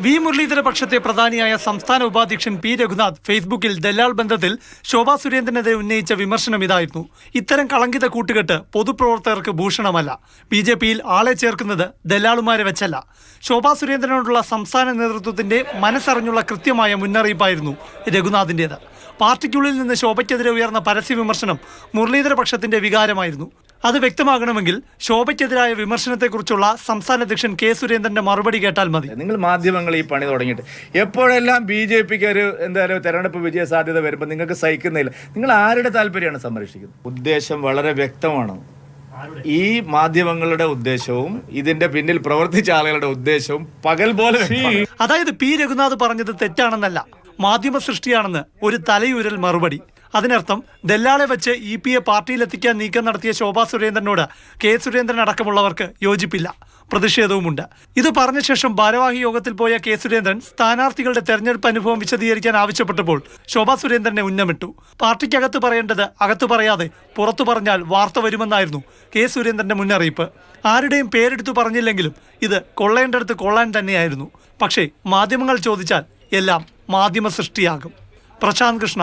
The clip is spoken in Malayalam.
വി മുരളീധര പക്ഷത്തെ പ്രധാനിയായ സംസ്ഥാന ഉപാധ്യക്ഷൻ പി രഘുനാഥ് ഫേസ്ബുക്കിൽ ദല്ലാൾ ബന്ധത്തിൽ ശോഭാ സുരേന്ദ്രനെതിരെ ഉന്നയിച്ച വിമർശനം ഇതായിരുന്നു. ഇത്തരം കളങ്കിത കൂട്ടുകെട്ട് പൊതുപ്രവർത്തകർക്ക് ഭൂഷണമല്ല. ബി ജെ പിയിൽ ആളെ ചേർക്കുന്നത് ദല്ലാളുമാരെ വെച്ചല്ല. ശോഭാ സുരേന്ദ്രനോടുള്ള സംസ്ഥാന നേതൃത്വത്തിന്റെ മനസ്സറിഞ്ഞുള്ള കൃത്യമായ മുന്നറിയിപ്പായിരുന്നു രഘുനാഥിന്റേത്. പാർട്ടിക്കുള്ളിൽ നിന്ന് ശോഭയ്ക്കെതിരെ ഉയർന്ന പരസ്യ വിമർശനം മുരളീധര പക്ഷത്തിന്റെ വികാരമായിരുന്നു. അത് വ്യക്തമാകണമെങ്കിൽ ശോഭയ്ക്കെതിരായ വിമർശനത്തെക്കുറിച്ചുള്ള സംസ്ഥാന അധ്യക്ഷൻ കെ സുരേന്ദ്രന്റെ മറുപടി കേട്ടാൽ മതി. നിങ്ങൾ മാധ്യമങ്ങൾ ഈ പണി തുടങ്ങിയിട്ട്. എപ്പോഴെല്ലാം ബി ജെ പിക്ക് ഒരു എന്തായാലും തെരഞ്ഞെടുപ്പ് വിജയ സാധ്യത വരുമ്പോൾ നിങ്ങൾക്ക് സഹിക്കുന്നില്ല. നിങ്ങൾ ആരുടെ താല്പര്യമാണ് സംരക്ഷിക്കുന്നത്? ഉദ്ദേശം വളരെ വ്യക്തമാണ്. ഈ മാധ്യമങ്ങളുടെ ഉദ്ദേശവും ഇതിന്റെ പിന്നിൽ പ്രവർത്തിച്ച ആളുകളുടെ ഉദ്ദേശവും പകൽ പോലെ. അതായത് പി. രഘുനാഥ് പറഞ്ഞത് തെറ്റാണെന്നല്ല. മാധ്യമ സൃഷ്ടിയാണെന്ന് ഒരു തലയൂരൽ മറുപടി. അതിനർത്ഥം ദല്ലാളെ വെച്ച് ഇ പി എ പാർട്ടിയിലെത്തിക്കാൻ നീക്കം നടത്തിയ ശോഭാ സുരേന്ദ്രനോട് കെ സുരേന്ദ്രൻ അടക്കമുള്ളവർക്ക് യോജിപ്പില്ല പ്രതിഷേധവുമുണ്ട്. ഇത് പറഞ്ഞ ശേഷം ഭാരവാഹി യോഗത്തിൽ പോയ കെ സുരേന്ദ്രൻ സ്ഥാനാർത്ഥികളുടെ തെരഞ്ഞെടുപ്പ് അനുഭവം വിശദീകരിക്കാൻ ആവശ്യപ്പെട്ടപ്പോൾ ശോഭാ സുരേന്ദ്രനെ ഉന്നമിട്ടു. പാർട്ടിക്കകത്ത് പറയേണ്ടത് അകത്തു പറയാതെ പുറത്തു പറഞ്ഞാൽ വാർത്ത വരുമെന്നായിരുന്നു കെ സുരേന്ദ്രന്റെ മുന്നറിയിപ്പ്. ആരുടെയും പേരെടുത്തു പറഞ്ഞില്ലെങ്കിലും ഇത് കൊള്ളേണ്ടടുത്ത് കൊള്ളാൻ തന്നെയായിരുന്നു. പക്ഷേ മാധ്യമങ്ങൾ ചോദിച്ചാൽ എല്ലാം മാധ്യമ സൃഷ്ടിയാകും. പ്രശാന്ത് കൃഷ്ണ